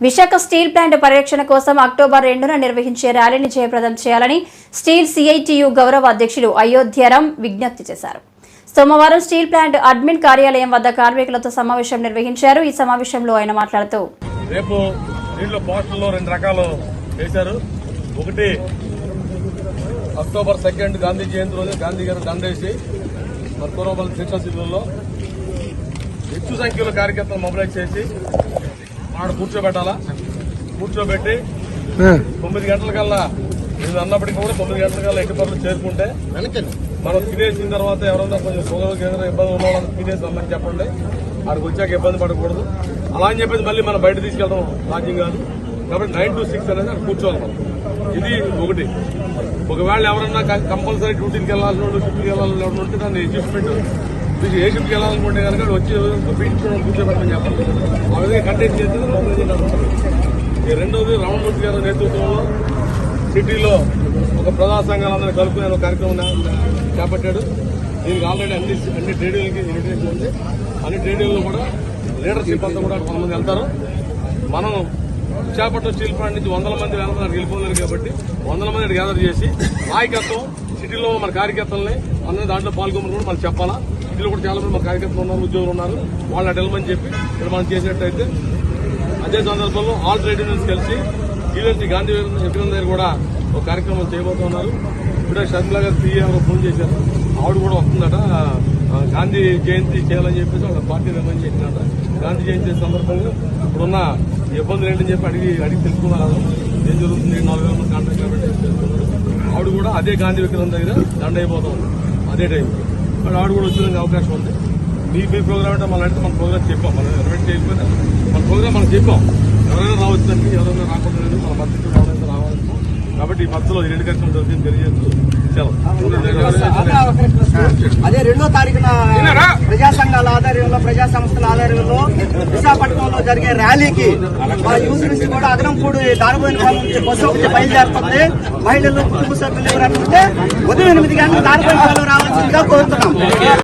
Visakha steel plant పరిరక్షణ కోసం October రెండున నిర్వహించే ర్యాలీని జయప్రదం చేయాలని స్టీల్ సిఐటియు గౌరవ అధ్యక్షులు అయోధ్యరాం విజ్ఞప్తి చేశారు సోమవారం స్టీల్ ప్లాంట్ అడ్మిన్ కార్యాలయం వద్ద కార్మికులతో సమావేశం నిర్వహించారు ఈ సమావేశంలో ఆయన మాట్లాడుతూ రేపు దీంట్లో పోస్టర్లో రెండు రకాలు వేశారు ఒకటి అక్టోబర్ సెకండ్ గాంధీ జయంతి రోజు గాంధీ గారు దండేసి మరి పూర్వపల్లి శిక్షణ శిబిరంలో ಹೆಚ್ಚು సంఖ్యలో కార్యకర్తలు మొబిలైజ్ చేసి ఆడ కూర్చోబెట్టాలా? కూర్చోబెట్టి తొమ్మిది గంటల కల్లా నేను అన్నప్పటికీ కూడా తొమ్మిది గంటల కల్లా ఎట్టి పనులు చేరుకుంటే మనం తినేసిన తర్వాత ఎవరైనా కొంచెం షుగర్ కేంద్రం ఇబ్బంది ఉన్న వాళ్ళని తినేసి రమ్మని చెప్పండి. ఆడికి వచ్చాక ఇబ్బంది పడకూడదు. అలా అని చెప్పేసి మళ్ళీ మనం బయట తీసుకెళ్ళడం రాజ్యం కాదు. కాబట్టి నైన్ టు సిక్స్ అనేది అక్కడ కూర్చోవాలి మనం. ఇది ఒకటి. ఒకవేళ ఎవరన్నా కంపల్సరీ డ్యూటీకి వెళ్ళాల్సిన వాళ్ళు షిఫ్ట్కి వెళ్ళాలని ఎవరైనా ఉంటే దాన్ని అడ్జస్ట్మెంట్ మీకు ఏ వెళ్ళాలనుకుంటే కనుక వచ్చి పీడించడం కూర్చోబెట్టమని చెప్పండి ఆ విధంగా కంటెంట్ చేస్తే ఈ రెండోది రమణ మూర్తి గారి నేతృత్వంలో సిటీలో ఒక ప్రజా సంఘాలందరూ కలుపుకునే ఒక కార్యక్రమం చేపట్టాడు. దీనికి ఆల్రెడీ అన్ని అన్ని ట్రేడ్ యూనియన్కి ఇన్విటేషన్ ఉంది. అన్ని ట్రేడ్ యూనియన్లు కూడా లీడర్షిప్ అంతా కూడా కొంతమంది వెళ్తారు. మనం విశాఖపట్నం స్టీల్ ప్లాంట్ నుంచి వందల మంది వేల మంది వెళ్ళిపోలేరు కాబట్టి వందల మంది గ్యాదర్ చేసి నాయకత్వం సిటీలో మన కార్యకర్తల్ని అందరూ దాంట్లో పాల్గొమని కూడా మనం చెప్పాలా? సిటీలో కూడా చాలా మంది మన కార్యకర్తలు ఉన్నారు ఉద్యోగులు ఉన్నారు. వాళ్ళు అడగమని చెప్పి ఇక్కడ మనం చేసినట్టయితే అదే సందర్భంలో ఆల్ ట్రేడ్ యూనియన్స్ కలిసి ఈరోజు గాంధీ విగ్రహం దగ్గర కూడా ఒక కార్యక్రమం చేయబోతున్నారు ఇప్పుడు షర్మిలా గారు సీఎంగా ఫోన్ చేశారు. ఆవిడ కూడా వస్తుందట. గాంధీ జయంతి చేయాలని చెప్పేసి వాళ్ళ పార్టీ నిర్ణయం చేసినట గాంధీ జయంతి సందర్భంగా ఇప్పుడున్న ఇబ్బందులు ఏంటని చెప్పి అడిగి అడిగి తెలుసుకున్నారు? ఏం జరుగుతుంది? నాలుగు వేల మంది కాంట్రాక్ట్ కాబట్టి ఆవిడ కూడా అదే గాంధీ విగ్రహం దగ్గర దండ అయిపోతాం అదే టైం. మరి ఆవిడ కూడా వచ్చేదానికి అవకాశం ఉంది మీ మీ ప్రోగ్రామ్ అంటే మనం అంటే మన ప్రోగ్రామ్ చెప్పాం మనం ఎవరైనా చేయకపోయినా మన ప్రోగ్రామ్ మనం చెప్పాం ఎవరైనా రావచ్చండి ఎవరైనా రాకుండా లేదు మన మద్దతు ఎవరైనా రావాలి కాబట్టి ఈ మధ్యలో ఈ రెండు కార్యక్రమం జరిగింది తెలియజేస్తూ సెలవు అదే రెండో తారీఖున ఆధ్వర్యంలో ప్రజా సంస్థల ఆధ్వర్యంలో విశాఖపట్నంలో జరిగే ర్యాలీకి మా యూత్ నుంచి కూడా అదనంపూడి దారిపోయిన పాలెం నుంచి బస్సు ఒకటి బయలుదేరుతుంది. మహిళలు కుటుంబ సభ్యులు ఎవరైనా ఉంటే ఉదయం ఎనిమిది గంటలకు దారిపోయిన పాలెం రావాల్సిందిగా కోరుతున్నాం.